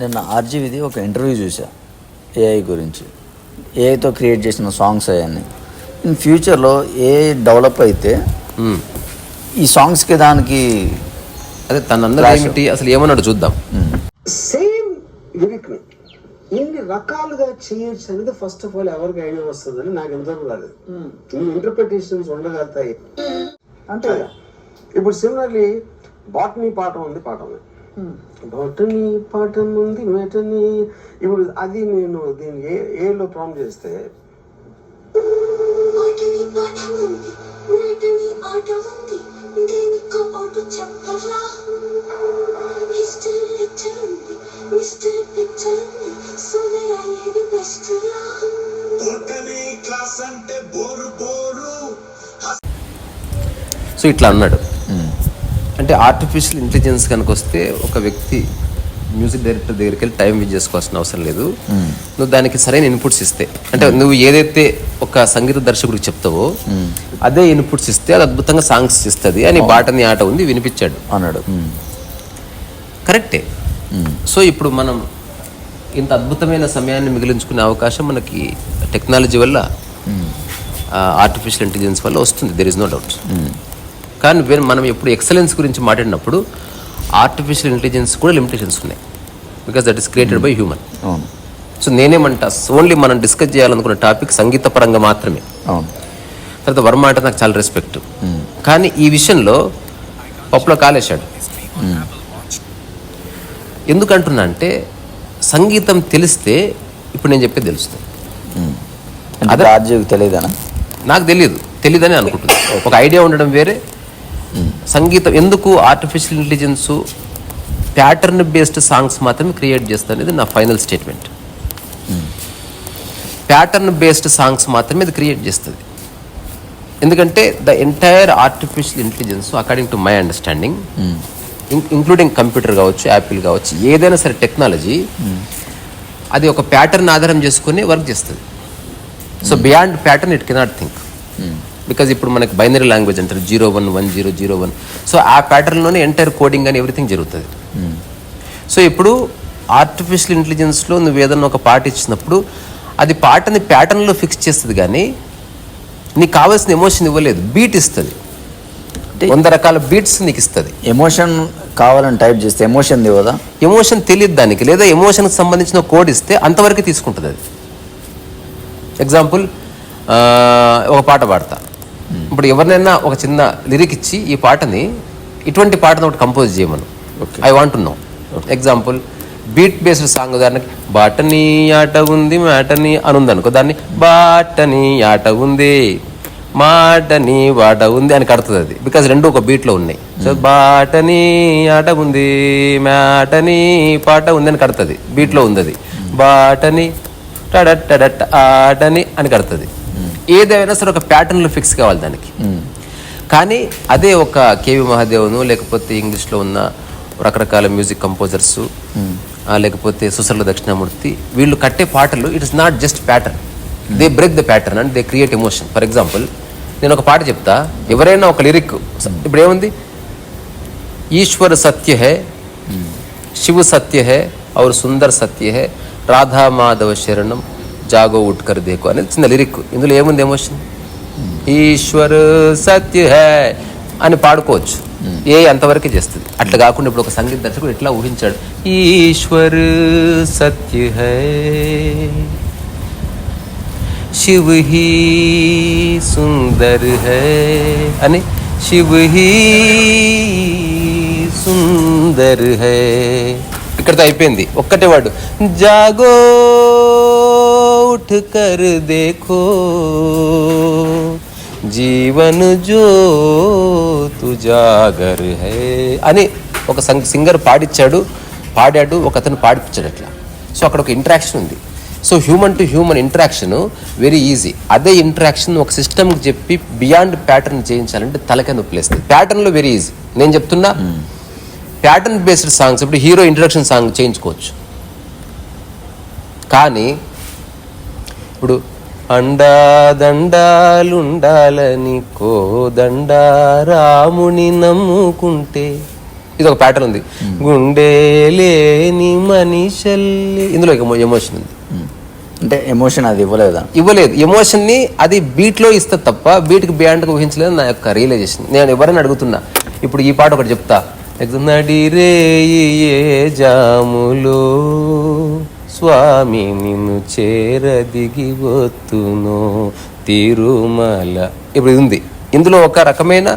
నిన్న ఆర్జీవిది ఒక ఇంటర్వ్యూ చూసా ఏఐ గురించి. ఏఐతో క్రియేట్ చేసిన సాంగ్స్ అవన్నీ. ఇన్ ఫ్యూచర్లో ఏఐ డెవలప్ అయితే. ఈ సాంగ్స్కి దానికి అదే తన అన్నది Flash. ఏమిటి? అసలు ఏమన్నాడు చూద్దాం. సేమ్ని ఇన్ని రకాలుగా చేయొచ్చు అనేది ఫస్ట్ ఆఫ్ ఆల్ ఎవరికి ఐడియా వస్తుందని నాకు ఎంతవరకు రాలేదు ఇన్ని ఇంటర్ప్రిటేషన్స్ ఉండగలుగుతాయి. అంటే ఇప్పుడు సిమిలర్లీ బాటనీ పాఠం ఉంది పాఠం ఉంది. బాటనీ పాఠం ఉంది మెటనీ ఇప్పుడు అది నేను దీన్ని ఏ ఏలో ప్రాంప్ట్ చేస్తే? హిస్టరీ లెక్చర్ ఉంది మిస్టరీ పిక్చర్ ఉంది సుందర ఏది బెస్ట్ రా కొట్టని క్లాస్ అంటే బోరు బోరు సో ఇట్లా అన్నాడు. అంటే ఆర్టిఫిషియల్ ఇంటెలిజెన్స్ కనుక వస్తే ఒక వ్యక్తి మ్యూజిక్ డైరెక్టర్ దగ్గరికి వెళ్ళి టైం వేస్ట్ చేసుకోవాల్సిన అవసరం లేదు. నువ్వు దానికి సరైన ఇన్పుట్స్ ఇస్తే. అంటే నువ్వు ఏదైతే ఒక సంగీత దర్శకుడికి చెప్తావో అదే ఇన్పుట్స్ ఇస్తే అది అద్భుతంగా సాంగ్స్ ఇస్తుంది అని బాటని ఆట ఉంది వినిపించాడు. అన్నాడు. కరెక్టే సో ఇప్పుడు మనం ఇంత అద్భుతమైన సమయాన్ని మిగిలించుకునే అవకాశం మనకి టెక్నాలజీ వల్ల ఆర్టిఫిషియల్ ఇంటెలిజెన్స్ వల్ల వస్తుంది. దెర్ ఇస్ నో డౌట్ కానీ మనం ఎప్పుడు ఎక్సలెన్స్ గురించి మాట్లాడినప్పుడు ఆర్టిఫిషియల్ ఇంటెలిజెన్స్ కూడా లిమిటేషన్స్ ఉన్నాయి. Because that is created by human so నేనేమంటా only మనం డిస్కస్ చేయాలనుకున్న టాపిక్ సంగీత పరంగా మాత్రమే. తర్వాత వర్మ అంటే నాకు చాలా రెస్పెక్ట్ కానీ ఈ విషయంలో పప్పులో కాలేశాడు. ఎందుకంటున్నా అంటే సంగీతం తెలిస్తే ఇప్పుడు నేను చెప్పేది తెలుస్తుంది. అంటే ఆర్జీవికి తెలియదనా? నాకు తెలియదు. తెలియదని అనుకుంటున్నాను ఒక ఐడియా ఉండడం వేరే. సంగీతం ఎందుకు artificial intelligence pattern based songs మాత్రమే క్రియేట్ చేస్తుంది అనేది నా final statement pattern based songs మాత్రమే ఇది క్రియేట్ చేస్తుంది. ఎందుకంటే the entire artificial intelligence according to my understanding including computer కావచ్చు యాపిల్ కావచ్చు ఏదైనా సరే టెక్నాలజీ అది ఒక ప్యాటర్న్ ఆధారం చేసుకుని వర్క్ చేస్తుంది. So beyond pattern it cannot think because ఇప్పుడు మనకి బైనరీ లాంగ్వేజ్ అంటారు zero one one zero zero one so ఆ ప్యాటర్న్లోనే ఎంటైర్ కోడింగ్ అని ఎవ్రీథింగ్ జరుగుతుంది. సో ఇప్పుడు ఆర్టిఫిషియల్ ఇంటెలిజెన్స్లో నువ్వు ఏదన్నా ఒక పాట ఇచ్చినప్పుడు అది పాటని ప్యాటర్న్లో ఫిక్స్ చేస్తుంది కానీ నీకు కావాల్సిన ఎమోషన్ ఇవ్వలేదు. బీట్ ఇస్తుంది. వంద రకాల బీట్స్ నీకు ఇస్తుంది. ఎమోషన్ కావాలని టైప్ చేస్తే ఎమోషన్ ఇవ్వదా ఎమోషన్ తెలియదు దానికి. లేదా ఎమోషన్కి సంబంధించిన కోడ్ ఇస్తే అంతవరకు తీసుకుంటుంది అది. ఎగ్జాంపుల్ ఒక పాట పాడతా. ఇప్పుడు ఎవరినైనా ఒక చిన్న లిరిక్ ఇచ్చి ఈ పాటని ఇటువంటి పాటను ఒకటి కంపోజ్ చేయమను. I want no example beat based song ఉదాహరణకి బాటని ఆట ఉంది మాటని అని ఉంది అనుకో దాన్ని బాటని ఆట ఉంది మాటని వాట ఉంది అని కడుతుంది అది. బికాజ్ రెండు ఒక బీట్లో ఉన్నాయి. సో బాటని ఆట ఉంది మాటని పాట ఉంది అని కడుతుంది. బీట్లో ఉంది అది. బాటని టడట్ ఆటని అని కడుతుంది. ఏదైనా సరే ఒక ప్యాటర్న్లో ఫిక్స్ కావాలి దానికి. కానీ అదే ఒక కేవి మహాదేవను లేకపోతే ఇంగ్లీష్లో ఉన్న రకరకాల మ్యూజిక్ కంపోజర్స్ లేకపోతే సుసర్ల దక్షిణామూర్తి వీళ్ళు కట్టే పాటలు it is not just pattern they break the pattern and they create emotion for example నేను ఒక పాట చెప్తా. ఎవరైనా ఒక లిరిక్ ఇప్పుడు ఏముంది? ఈశ్వర్ సత్య హే శివ సత్య హే అవర్ సుందర్ సత్య హే రాధా మాధవ శరణం జాగో ఉట్కర్ దేకో అనేది చిన్న లిరిక్ ఇందులో ఏముంది ఎమోషన్ ఈశ్వర్ సత్య హే అని పాడుకోవచ్చు. ఏ అంతవరకే చేస్తుంది. అట్లా కాకుండా ఇప్పుడు ఒక సంగీత దర్శకుడు ఎట్లా ఊహించాడు? ఈశ్వర్ సత్య హే. शिव ही सुंदर है అని శివ హీ సుందర్ హై ఇక్కడతో అయిపోయింది ఒక్కటే వాడు జాగో ఉఠ్ కర్ దేఖో జీవన్ జో తు జాగర్ హై అని ఒక సం- సింగర్ పాడిచ్చాడు పాడాడు ఒక అతను పాడిపించాడు అట్లా సో అక్కడ ఒక ఇంటరాక్షన్ ఉంది So human to human interaction very easy అదే ఇంటరాక్షన్ ఒక సిస్టమ్కి చెప్పి బియాండ్ ప్యాటర్న్ చేయించాలంటే తలకే నొప్పిలేస్తుంది. ప్యాటర్న్లో వెరీ ఈజీ నేను చెప్తున్నా ప్యాటర్న్ బేస్డ్ సాంగ్స్ ఇప్పుడు హీరో ఇంట్రడక్షన్ సాంగ్ చేయించుకోవచ్చు. కానీ ఇప్పుడు అండాదండాలుండాలని కోదండ రాముని నమ్ముకుంటే ఇది ఒక ప్యాటర్న్ ఉంది గుండె లేని మనిషల్లి ఇందులో ఎమోషన్ ఉంది. అంటే ఎమోషన్ అది ఇవ్వలేదా? ఇవ్వలేదు. ఎమోషన్ని అది బీట్లో ఇస్తే తప్ప బీట్కి బియాండ్ ఊహించలేదు నా యొక్క రియలైజేషన్ నేను ఎవరైనా అడుగుతున్నా? ఇప్పుడు ఈ పాట ఒకటి చెప్తా. నడి రే జాములో స్వామి నిన్ను చేరదిగి వత్తును తిరుమల. ఇప్పుడు ఇది ఉంది. ఇందులో ఒక రకమైన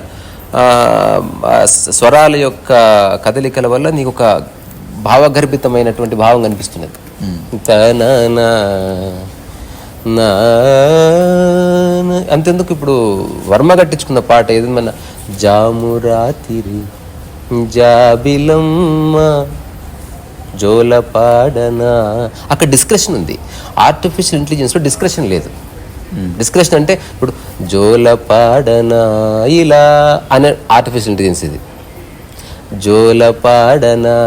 స్వరాల యొక్క కదలికల వల్ల నీకు ఒక భావగర్భితమైనటువంటి భావం కనిపిస్తున్నది. నా అంతెందుకు ఇప్పుడు వర్మ కట్టించుకున్న పాట ఏది మన జాము రాతిరి జాబిలమ్మ జోలపాడనా. అక్కడ డిస్క్రిప్షన్ ఉంది. ఆర్టిఫిషియల్ ఇంటెలిజెన్స్లో డిస్క్రిప్షన్ లేదు. డిస్క్రిప్షన్ అంటే ఇప్పుడు జోలపాడనా ఇలా అనే ఆర్టిఫిషియల్ ఇంటెలిజెన్స్ ఇది. జోలపాడనా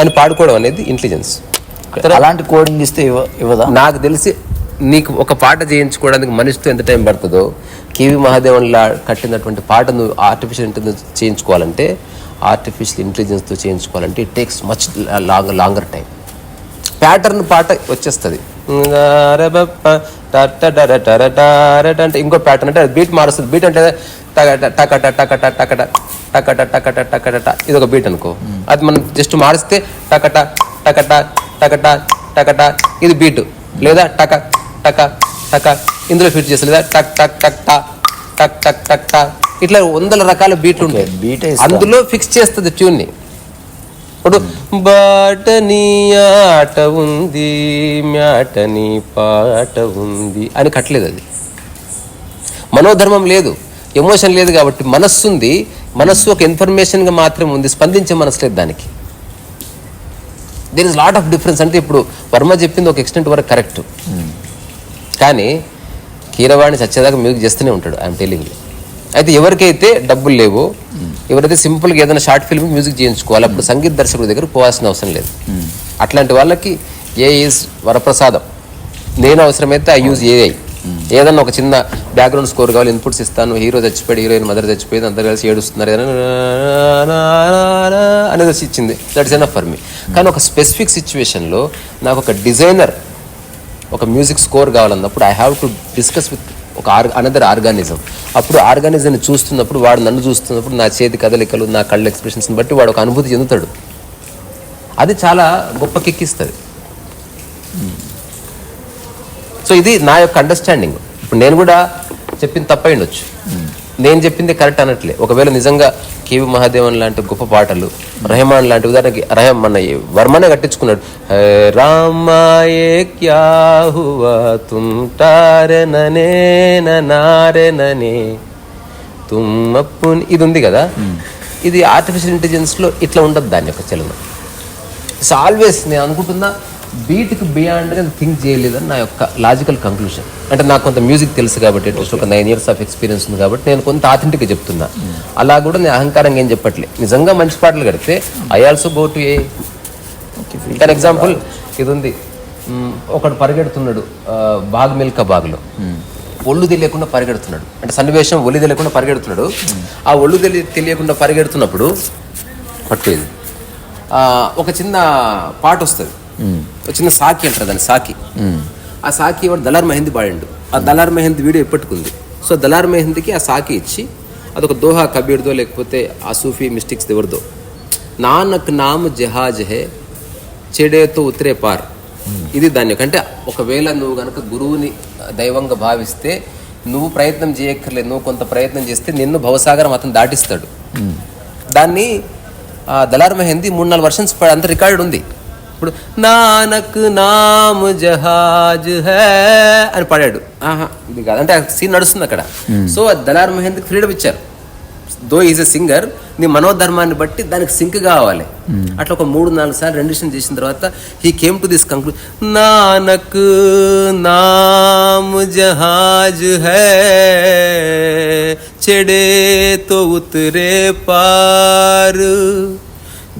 అని పాడుకోవడం అనేది ఇంటెలిజెన్స్ అలాంటి కోడింగ్ ఇస్తే ఇవ్వ ఇవ్వదా? నాకు తెలిసి నీకు ఒక పాట చేయించుకోవడానికి మనిషితో ఎంత టైం పడుతుందో కేవి మహాదేవన్ లా కట్టినటువంటి పాట నువ్వు ఆర్టిఫిషియల్ ఇంటెలిజెన్స్ చేయించుకోవాలంటే ఆర్టిఫిషియల్ ఇంటెలిజెన్స్తో చేయించుకోవాలంటే it takes much long longer time pattern పాట వచ్చేస్తుంది అంటే ఇంకో ప్యాటర్న్ అంటే బీట్ మారుస్తుంది బీట్ అంటే టకట టకట టకట టకట టకట టకట ఇది ఒక బీట్ అనుకో అది మనం జస్ట్ మారిస్తే టకట టకట టకట టకట ఇది బీట్ లేదా టక టక టక ఇందులో ఫిట్ చేస్తే లేదా టక్ టక్ టక్ టా టక్ టక్ టక్ టా ఇట్లా వందల రకాల బీట్లు ఉంటాయి. అందులో ఫిక్స్ చేస్తుంది ట్యూన్ని ఇప్పుడు బాటని ఆట ఉంది మ్యాటని పాట ఉంది అని కట్టలేదు అది. మనోధర్మం లేదు ఎమోషన్ లేదు కాబట్టి మనస్సు ఉంది మనస్సు ఒక ఇన్ఫర్మేషన్గా మాత్రమే ఉంది స్పందించే మనసు లేదు దానికి. There is lot of difference అంటే ఇప్పుడు వర్మ చెప్పింది ఒక ఎక్స్టెంట్ వరకు కరెక్ట్ కానీ కీరవాణి సచ్చేదాకా మ్యూజిక్ చేస్తూనే ఉంటాడు ఐఎమ్ టెలింగ్ అయితే ఎవరికైతే డబ్బులు లేవో ఎవరైతే సింపుల్గా ఏదైనా షార్ట్ ఫిల్మ్ మ్యూజిక్ చేయించుకోవాలి అప్పుడు సంగీత దర్శకుడి దగ్గర పోవాల్సిన అవసరం లేదు. అట్లాంటి వాళ్ళకి ఏ ఈజ్ వరప్రసాదం. నేను అవసరమైతే ఐ యూజ్ ఏఐ. ఏదన్నా ఒక చిన్న బ్యాక్గ్రౌండ్ స్కోర్ కావాలి ఇన్పుట్స్ ఇస్తాను హీరో చచ్చిపోయాడు హీరోయిన్ మదర్ చచ్చిపోయింది అందరు కలిసి ఏడుస్తున్నారు ఏదైనా అనేది వచ్చి ఇచ్చింది. దట్స్ ఎనఫ్ ఫర్ మీ కానీ ఒక స్పెసిఫిక్ సిచ్యువేషన్లో నాకు ఒక డిజైనర్ ఒక మ్యూజిక్ స్కోర్ కావాలన్నప్పుడు I have to discuss with ఒక ఆర్ అనదర్ ఆర్గానిజం అప్పుడు ఆర్గానిజంని చూస్తున్నప్పుడు వాడు నన్ను చూస్తున్నప్పుడు నా చేతి కదలికలు నా కళ్ళ ఎక్స్ప్రెషన్స్ని బట్టి వాడు ఒక అనుభూతి చెందుతాడు. అది చాలా గొప్ప కిక్కిస్తుంది సో ఇది నా యొక్క అండర్స్టాండింగ్ ఇప్పుడు నేను కూడా చెప్పింది తప్పై ఉండొచ్చు. నేను చెప్పింది కరెక్ట్ అనట్లే ఒకవేళ నిజంగా కేవి మహాదేవన్ లాంటి గొప్ప పాటలు రెహమాన్ లాంటి ఉదాహరణకి రహం మన వర్మనే కట్టించుకున్నాడు. రామాయే క్యా హువా తుమ్ తుమ్ అప్పుని ఇది ఉంది కదా? ఇది ఆర్టిఫిషియల్ ఇంటెలిజెన్స్లో ఇట్లా ఉండదు దాని యొక్క చలనం. ఇట్స్ ఆల్వేస్ నేను అనుకుంటున్నా బీట్కి బియాండ్గా థింక్ చేయలేదని నా యొక్క లాజికల్ కంక్లూషన్ అంటే నాకు కొంత మ్యూజిక్ తెలుసు కాబట్టి ఒక నైన్ ఇయర్స్ ఆఫ్ ఎక్స్పీరియన్స్ ఉంది కాబట్టి నేను కొంత ఆథెంటిక్గా చెప్తున్నా. అలా కూడా నేను అహంకారంగా ఏం చెప్పట్లే. నిజంగా మంచి పాటలు కడితే I also go to a for example ఇది ఉంది ఒకడు పరిగెడుతున్నాడు బాగ్ మిల్కా బాగ్లో. ఒళ్ళు తెలియకుండా పరిగెడుతున్నాడు. అంటే సన్నివేశం ఒళ్ళు తెలియకుండా పరిగెడుతున్నాడు. ఆ ఒళ్ళు తెలి తెలియకుండా పరిగెడుతున్నప్పుడు పట్టుకోలేదు ఒక చిన్న పాట వస్తుంది చిన్న సాకి అంటారు దాన్ని సాకి. ఆ సాకి వాడు దలార్ మెహందీ పాడిండు ఆ దళార్ మెహందీ వీడియో ఎప్పటికుంది సో దళార్ మెహందీకి ఆ సాకి ఇచ్చి అదొక దోహా కబీర్దో లేకపోతే ఆ సూఫీ మిస్టిక్స్ ఎవరిదో. నానక్ నామ్ జహాజ్ హే చెడేతో ఉత్తరే పార్. ఇది దాని యొక్క అంటే ఒకవేళ నువ్వు కనుక గురువుని దైవంగా భావిస్తే నువ్వు ప్రయత్నం చేయక్కర్లేదు. నువ్వు కొంత ప్రయత్నం చేస్తే నిన్ను భవసాగరం అతను దాటిస్తాడు. దాన్ని ఆ, దలార్ మెహందీ మూడు నాలుగు వర్షన్స్ అంత రికార్డు ఉంది. ఇప్పుడు నానక్ నామ్ జహాజ్ హే అని పాడాడు. ఆహా. ఇది కాదు. అంటే సీన్ నడుస్తుంది అక్కడ. సో ఆ దలార్ మెహందీకి ఫ్రీడమ్ ఇచ్చారు. దో ఈజ్ ఎ సింగర్ నీ మనోధర్మాన్ని బట్టి దానికి సింక్ కావాలి. అట్లా ఒక మూడు నాలుగు సార్లు రెండిషన్ చేసిన తర్వాత he came to this conclusion Nanak నామ్ జహాజ్ హై చెడే తో ఉతరే పార్.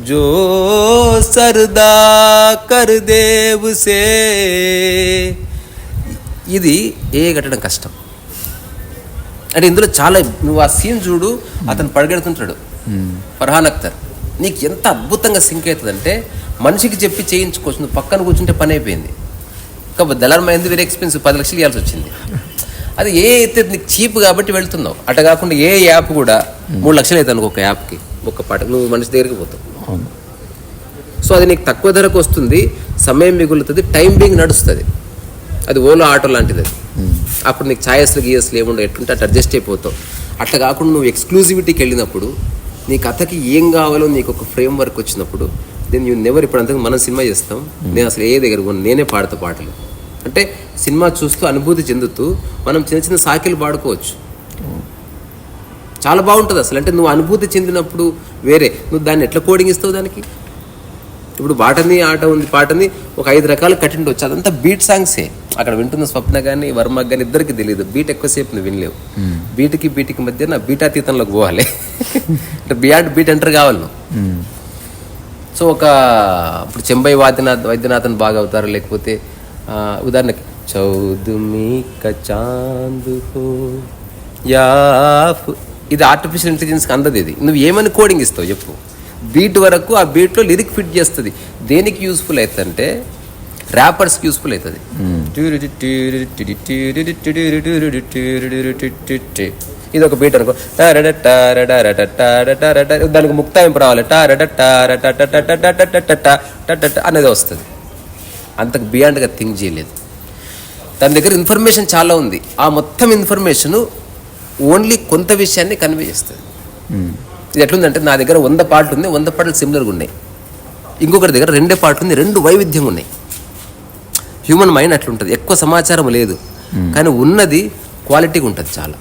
जो సరదా కర్దేవుసే ఇది ఏ కట్టడం కష్టం? అంటే ఇందులో చాలా నువ్వు ఆ సీన్ చూడు అతను పడగెడుతుంటాడు. ఫర్హాన్ అక్తర్ నీకు ఎంత అద్భుతంగా సింక్ అవుతుందంటే మనిషికి చెప్పి చేయించుకోవచ్చు నువ్వు పక్కన కూర్చుంటే పని అయిపోయింది. కాబట్టి దళారం ఎందుకు వేరే ఎక్స్పెన్స్ పది లక్షలు ఇవ్వాల్సి వచ్చింది. అది ఏ అయితే నీకు చీప్ కాబట్టి వెళ్తున్నావు. అట కాకుండా ఏ యాప్ కూడా మూడు లక్షలు అవుతాను ఒక యాప్కి ఒక్క పాట నువ్వు మనిషి దగ్గరికి పోతావు. సో అది నీకు తక్కువ ధరకు వస్తుంది సమయం మిగులుతుంది టైం బీయింగ్ నడుస్తుంది. అది ఓలో ఆటో లాంటిది అది. అప్పుడు నీకు ఛాయస్లు గీయస్లు ఏముండవు ఎట్లుంటే అట్లా అడ్జస్ట్ అయిపోతావు. అట్లా కాకుండా నువ్వు ఎక్స్క్లూజివిటీకి వెళ్ళినప్పుడు నీ కథకి ఏం కావాలో నీకు ఒక ఫ్రేమ్ వర్క్ వచ్చినప్పుడు దెన్ యూ నెవర్ ఇప్పుడు అంతకు మనం సినిమా చేస్తాం. నేను అసలు ఏ దగ్గర పోను, నేనే పాడతా పాటలు. అంటే సినిమా చూస్తూ అనుభూతి చెందుతూ మనం చిన్న చిన్న సాకిలు పాడుకోవచ్చు. చాలా బాగుంటుంది అసలు. అంటే నువ్వు అనుభూతి చెందినప్పుడు వేరే. నువ్వు దాన్ని ఎట్లా కోడింగ్ ఇస్తావు దానికి? ఇప్పుడు పాటని ఆట ఉంది పాటని ఒక ఐదు రకాలు కట్టిండొచ్చు అదంతా బీట్ సాంగ్సే అక్కడ వింటున్న స్వప్న కానీ వర్మ కానీ ఇద్దరికి తెలియదు బీట్ ఎక్కువసేపు నువ్వు వినలేవు. బీట్కి బీట్కి మధ్య నా బీటాతీతంలోకి పోవాలి. అంటే బియాండ్ బీట్ ఎంటర్ కావాలి నువ్వు. సో ఒక ఇప్పుడు చెంబై వాద్యనాథ్ వైద్యనాథన్ బాగా అవుతారు. లేకపోతే ఉదాహరణకి చౌదుమి చాంద్ హో యాఫ్ ఇది ఆర్టిఫిషియల్ ఇంటెలిజెన్స్కి అందదు ఇది. నువ్వు ఏమని కోడింగ్ ఇస్తావు చెప్పు. బీట్ వరకు ఆ బీట్లో లిరిక్ ఫిట్ చేస్తుంది. దేనికి యూస్ఫుల్ అవుతుందంటే ర్యాపర్స్కి యూస్ఫుల్ అవుతుంది ఇది ఒక బీట్ అనుకో. దానికి ముక్తాయింపు రావాలి. అనేది వస్తుంది. అంతకు బియాండ్గా థింక్ చేయలేదు. తన దగ్గర ఇన్ఫర్మేషన్ చాలా ఉంది. ఆ మొత్తం ఇన్ఫర్మేషన్ ఓన్లీ కొంత విషయాన్ని కన్వే చేస్తుంది. ఇది ఎట్లుందంటే నా దగ్గర వంద పాటలు ఉంది వంద పాటలు సిమిలర్గా ఉన్నాయి. ఇంకొకటి దగ్గర రెండే పాటలు ఉంది రెండు వైవిధ్యంగా ఉన్నాయి. హ్యూమన్ మైండ్ అట్లుంటుంది ఎక్కువ సమాచారం లేదు. కానీ ఉన్నది క్వాలిటీగా ఉంటుంది చాలా.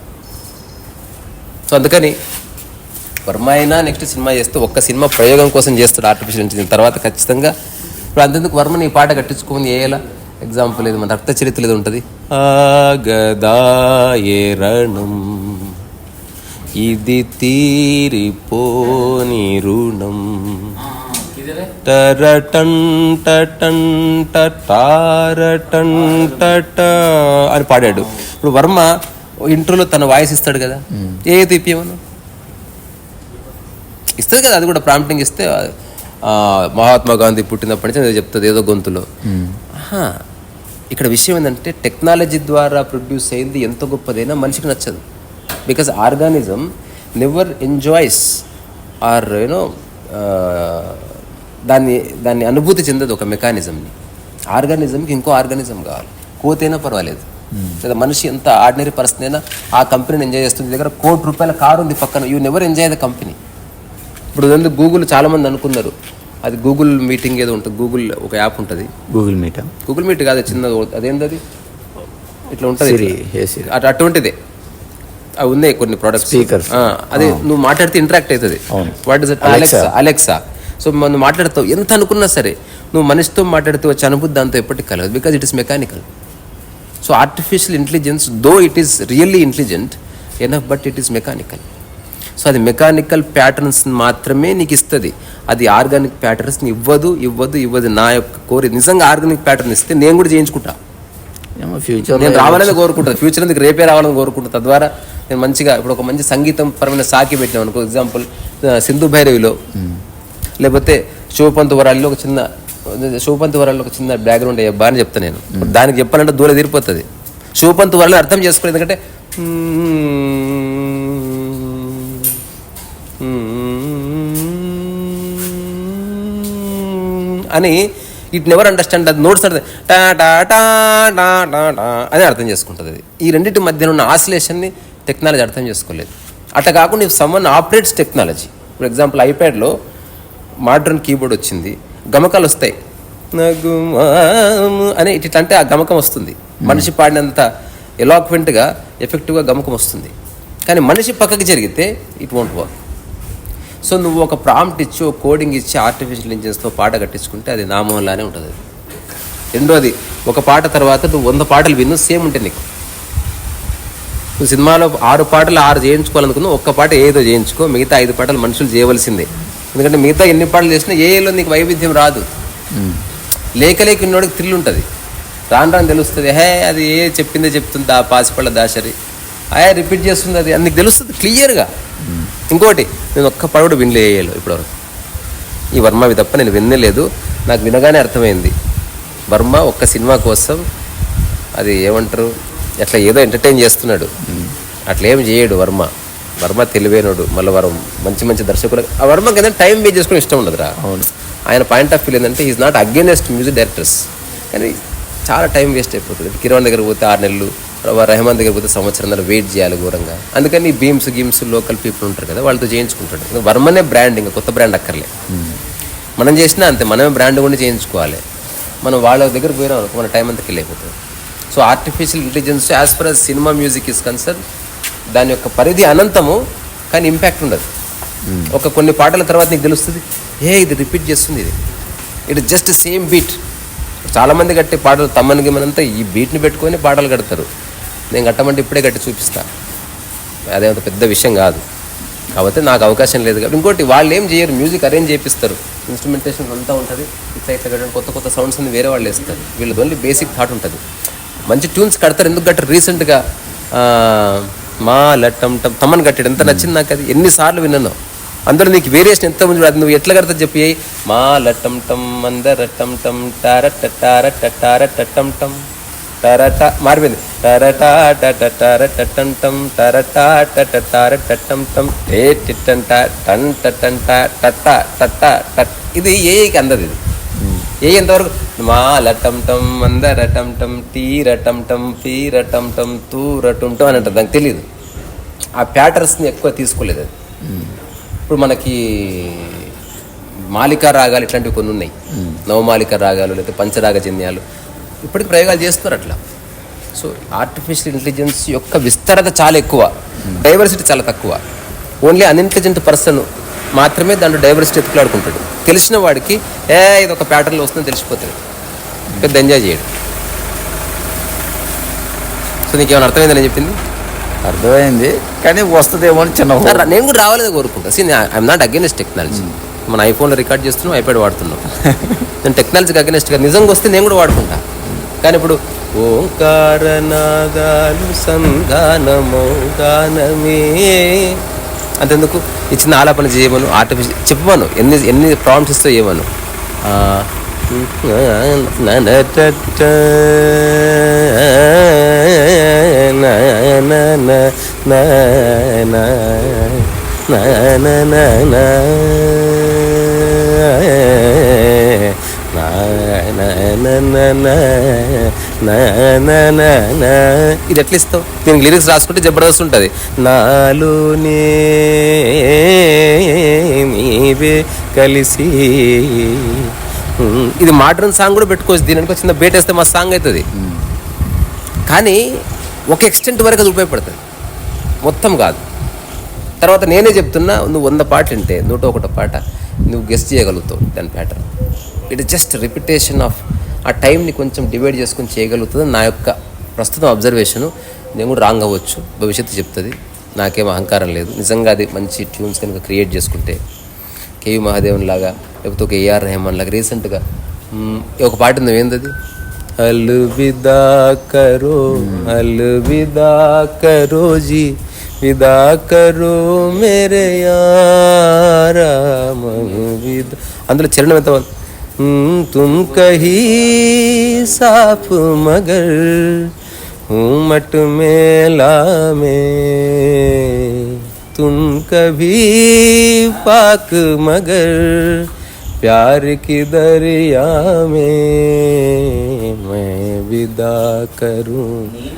సో అందుకని వర్మ అయినా నెక్స్ట్ సినిమా చేస్తే ఒక్క సినిమా ప్రయోగం కోసం చేస్తాడు ఆర్టిఫిషియల్ ఇంటెలిజెన్స్ తర్వాత ఖచ్చితంగా ఇప్పుడు అంతెందుకు వర్మని ఈ పాట కట్టించుకోమని వేయాలా ఎగ్జాంపుల్ ఇది మన రక్త చరిత్ర ఇది ఉంటుంది? ఆగదాయే రణం. ఇది తీరిపోని రుణం. టరటన్ టటన్ టటారటన్ టట అని పాడాడు. ఇప్పుడు వర్మ ఇంట్రోలో తన వాయిస్ ఇస్తాడు కదా. ఏ తిప్పియమను ఇస్తుంది కదా అది కూడా ప్రాంప్టింగ్ ఇస్తే మహాత్మా గాంధీ పుట్టినప్పటి నుంచి చెప్తుంది ఏదో గొంతులో. ఇక్కడ విషయం ఏంటంటే టెక్నాలజీ ద్వారా ప్రొడ్యూస్ అయింది ఎంత గొప్పదైనా మనిషికి నచ్చదు. Because organism never enjoys or you know దాన్ని దాన్ని అనుభూతి చెందదు ఒక మెకానిజంని ఆర్గానిజంకి ఇంకో ఆర్గానిజం కావాలి. కోతైనా పర్వాలేదు. లేదా మనిషి ఎంత ఆర్డినరీ పర్సన్ అయినా ఆ కంపెనీని ఎంజాయ్ చేస్తుంది. దగ్గర కోటి రూపాయల కారు ఉంది పక్కన. You never enjoy the company ఇప్పుడు గూగుల్ చాలా మంది అనుకున్నారు. అది గూగుల్ మీటింగ్ ఏదో ఉంటుంది. గూగుల్ ఒక యాప్ ఉంటుంది. గూగుల్ మీటా గూగుల్ మీట్ కాదు చిన్నది. అదేంటది ఇట్లా ఉంటుంది. అటువంటిదే. అవి ఉన్నాయి కొన్ని ప్రొడక్ట్స్ Speakers. అదే నువ్వు మాట్లాడితే ఇంటరాక్ట్ అవుతుంది. What is. Alexa Alexa so మనం మాట్లాడతావు. ఎంత అనుకున్నా సరే నువ్వు మనిషితో మాట్లాడితే వచ్చే అనుభూతి దాంతో ఎప్పటికీ కలగదు. Because it is mechanical so artificial intelligence though it is really intelligent enough but it is mechanical so అది మెకానికల్ ప్యాటర్న్స్ మాత్రమే నీకు ఇస్తుంది. అది ఆర్గానిక్ ప్యాటర్న్స్ ఇవ్వదు ఇవ్వదు ఇవ్వదు. నా యొక్క కోరి నిజంగా ఆర్గానిక్ ప్యాటర్న్ ఇస్తే నేను కూడా చేయించుకుంటా. ఫ్యూచర్ నేను రావాలని కోరుకుంటాను ఫ్యూచర్ ఎందుకు రేపే రావాలని కోరుకుంటాను తద్వారా నేను మంచిగా ఇప్పుడు ఒక మంచి సంగీతం పరమైన సాకి పెట్టినాం అనుకో ఎగ్జాంపుల్ సింధు భైరవిలో. లేకపోతే శివపంత్ వరాల్లో ఒక చిన్న శివపంత్ వరాల్లో ఒక చిన్న బ్యాక్గ్రౌండ్ అయ్యే అని చెప్తాను నేను. దానికి చెప్పాలంటే దూర తీరిపోతుంది. శివపంత్ వరాలు అర్థం చేసుకోలేదు ఎందుకంటే అని ఇట్ నెవర్ అండర్స్టాండ్ అది నోట్స్ అర్థం టా టా టా టా టా అని అర్థం చేసుకుంటుంది అది. ఈ రెండింటి మధ్యన ఉన్న ఆసిలేషన్ని టెక్నాలజీ అర్థం చేసుకోలేదు. అట్లా కాకుండా if someone operates technology for example ఐప్యాడ్లో modern keyboard వచ్చింది గమకాలు వస్తాయి. అని ఇట్లా అంటే ఆ గమకం వస్తుంది. మనిషి పాడినంత ఎలాక్వెంట్గా ఎఫెక్టివ్గా గమకం వస్తుంది. కానీ మనిషి పక్కకి జరిగితే ఇట్ వోంట్ వర్క్ సో నువ్వు ఒక ప్రాంప్ట్ ఇచ్చి ఒక కోడింగ్ ఇచ్చి ఆర్టిఫిషియల్ ఇంజన్స్తో పాట కట్టించుకుంటే అది నామోహంలానే ఉంటుంది. రెండోది ఒక పాట తర్వాత నువ్వు వంద పాటలు విను సేమ్ ఉంటాయి నీకు. నువ్వు సినిమాలో ఆరు పాటలు ఆరు చేయించుకోవాలనుకున్నా ఒక్క పాట ఏదో చేయించుకో మిగతా ఐదు పాటలు మనుషులు చేయవలసిందే. ఎందుకంటే మిగతా ఎన్ని పాటలు చేసినా ఏలో నీకు వైవిధ్యం రాదు. లేక లేక ఉన్నోడికి థ్రిల్ ఉంటుంది. రాను రాను తెలుస్తుంది హే అది ఏ చెప్పిందే చెప్తుంది ఆ పాసిపళ్ళ దాసరి. ఆయా రిపీట్ చేస్తుంది అది అది నీకు తెలుస్తుంది క్లియర్గా ఇంకోటి నేను ఒక్క పడవుడు వినలేయలేదు ఇప్పటివరకు. ఈ వర్మవి తప్ప నేను వినలేదు నాకు వినగానే అర్థమైంది. వర్మ ఒక్క సినిమా కోసం అది ఏమంటారు? అట్లా ఏదో ఎంటర్టైన్ చేస్తున్నాడు. అట్లా ఏం చేయడు వర్మ. వర్మ తెలివైనడు. మళ్ళీ వరం మంచి మంచి దర్శకులు. ఆ వర్మకి ఏదైనా టైం వేస్ట్ చేసుకుని ఇష్టం ఉండదురా. అవును. ఆయన పాయింట్ ఆఫ్ వ్యూ ఏంటంటే is not against music directors కానీ చాలా టైం వేస్ట్ అయిపోతుంది. కిరణ్ దగ్గర పోతే ఆరు నెలలు రెహమాన్ దగ్గర పోతే సంవత్సరం వెయిట్ చేయాలి ఘోరంగా. అందుకని బీమ్స్ గీమ్స్ లోకల్ పీపుల్ ఉంటారు కదా వాళ్ళతో చేయించుకుంటాడు. వర్మనే బ్రాండ్ ఇంకా కొత్త బ్రాండ్ అక్కర్లే. మనం చేసినా అంతే మనమే బ్రాండ్ కూడా చేయించుకోవాలి. మనం వాళ్ళ దగ్గర పోయినాం మన టైం అంతా కిల్ అయిపోతుంది. So artificial intelligence as per us cinema music is concern దాని యొక్క పరిధి అనంతము కానీ ఇంపాక్ట్ ఉండదు. ఒక కొన్ని పాటల తర్వాత నీకు తెలుస్తుంది ఏ ఇది రిపీట్ చేస్తుంది ఇది. ఇట్ జస్ట్ సేమ్ బీట్ చాలామంది కట్టే పాటలు తమ్మని గిమ్మనంతా ఈ బీట్ని పెట్టుకొని పాటలు కడతారు. నేను కట్టమంటే ఇప్పుడే కట్టి చూపిస్తా. అదేంత పెద్ద విషయం కాదు. కాబట్టి నాకు అవకాశం లేదు కాబట్టి. ఇంకోటి వాళ్ళు ఏం చేయరు మ్యూజిక్ అరేంజ్ చేపిస్తారు. ఇన్స్ట్రుమెంటేషన్ అంతా ఉంటుంది ఇట్లా ఇట్లా కొత్త కొత్త సౌండ్స్ అన్ని వేరే వాళ్ళు వేస్తారు. వీళ్ళది ఓన్లీ బేసిక్ థాట్ ఉంటుంది. మంచి ట్యూన్స్ కడతారు. ఎందుకు కట్టారు రీసెంట్గా మా లట్టం టమ్ తమ్మని కట్టాడు. ఎంత నచ్చింది నాకు అది. ఎన్నిసార్లు విన్నాను. అందులో నీకు వేరియేషన్ ఎంత ఉంది అది నువ్వు ఎట్లా కడతా చెప్పి. మా లట్టం టం అందరట్టం టం టారట టారట టారట టం టం టరట మారిపోయింది. టరటా టట టరటం టం టరటా టట టారటం టం ఏ టిట్టంట టన్ టటంట టట్ట టట్ట టట్ ఇది ఏకి అందదు ఇది ఏ ఎంతవరకు? మా లటం టం అందరటం టం టీరటం టం పీరటం టం తూరటం టం అని అంటారు. దానికి తెలియదు ఆ ప్యాటర్న్స్ని ఎక్కువ తీసుకోలేదు అది. ఇప్పుడు మనకి మాలికా రాగాలు ఇట్లాంటివి కొన్ని ఉన్నాయి. నవమాలిక రాగాలు లేకపోతే పంచరాగ జన్యాలు. ఇప్పటికి ప్రయోగాలు చేస్తున్నారు అట్లా. సో ఆర్టిఫిషియల్ ఇంటెలిజెన్స్ యొక్క విస్తరత చాలా ఎక్కువ. డైవర్సిటీ చాలా తక్కువ. ఓన్లీ అన్ఇంటెలిజెంట్ పర్సన్ మాత్రమే దాంట్లో డైవర్సిటీ ఎత్తులాడుకుంటాడు తెలిసిన వాడికి ఏ ఇది ఒక ప్యాటర్న్లో వస్తుందని తెలిసిపోతుంది పెద్ద ఎంజాయ్ చేయడు. సో నీకేమైనా అర్థమైందని చెప్పింది? అర్థమైంది. కానీ వస్తుందేమో అని చిన్న నేను కూడా రావాలని కోరుకుంటా. See I'm not against technology మన ఐఫోన్లో రికార్డ్ చేస్తున్నాం ఐప్యాడ్ వాడుతున్నాం. నేను టెక్నాలజీకి అగేనెస్ట్గా నిజంగా వస్తే నేను కూడా వాడుకుంటా. కానీ ఇప్పుడు ఓంకారనాదాలు సంధానమో గానమే. అంతెందుకు? ఇచ్చిన ఆలాపన చేయమను ఆర్టిఫిషియల్ చెప్పమను ఎన్ని ఎన్ని ప్రాబ్లమ్స్ ఇస్తో ఇవ్వను నా, ఇది ఎట్లా ఇస్తావు? దీనికి లిరిక్స్ రాసుకుంటే జబర్దస్త్ ఉంటుంది. నాలోనే నీవే కలిసి. ఇది మోడర్న్ సాంగ్ కూడా పెట్టుకోవచ్చు. దీని చిన్న బేట్ వేస్తే మా సాంగ్ అవుతుంది కానీ ఒక ఎక్స్టెంట్ వరకు అది ఉపయోగపడుతుంది. మొత్తం కాదు. తర్వాత నేనే చెప్తున్నా నువ్వు వంద పాటలు వింటే నూట ఒకటో పాట నువ్వు గెస్ట్ చేయగలుగుతావు దాని pattern it just repetition of ఆ టైంని కొంచెం డివైడ్ చేసుకొని చేయగలుగుతుంది. నా యొక్క ప్రస్తుతం అబ్జర్వేషను నేను కూడా రాంగ్ అవ్వచ్చు. భవిష్యత్తు చెప్తుంది. నాకేం అహంకారం లేదు. నిజంగా అది మంచి ట్యూన్స్ కనుక క్రియేట్ చేసుకుంటే కేవి మహాదేవన్ లాగా లేకపోతే ఒక ఏఆర్ రెహమాన్ లాగా రీసెంట్గా ఒక పాట ఉంది ఏందది? అల్విదా కరో అల్విదా కరో జీ విదా కరో మేరే యారా అందులో చరణం ఎంత బాగుంది. మ్, తుమ్ కహీ సాఫ్ మగర్ हूँ मट मेला में तुम कभी पाक मगर प्यार की दरिया में मैं विदा करूं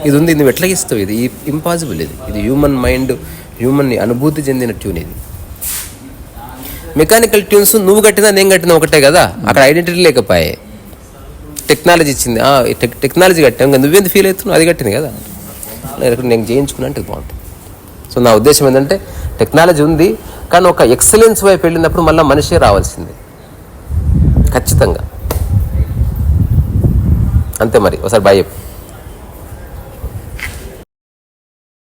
ఇది ఉంది నువ్వు ఎట్లా ఇస్తావు ఇది ఇంపాసిబుల్ ఇది ఇది హ్యూమన్ మైండ్ హ్యూమన్ అనుభూతి చెందిన ట్యూన్ ఇది మెకానికల్ ట్యూన్స్ నువ్వు కట్టినా నేను కట్టినా ఒకటే కదా? అక్కడ ఐడెంటిటీ లేకపోయాయి టెక్నాలజీ ఇచ్చింది. టెక్నాలజీ కట్టాం. ఇంకా నువ్వెంత ఫీల్ అవుతున్నావు? అది కట్టింది కదా. నేను చేయించుకున్నా అంటే బాగుంటుంది. సో నా ఉద్దేశం ఏంటంటే టెక్నాలజీ ఉంది కానీ ఒక ఎక్సలెన్స్ వైపు వెళ్ళినప్పుడు మళ్ళీ మనిషే రావాల్సింది. ఖచ్చితంగా. అంతే మరి. ఒకసారి బాయ్ చెప్పు.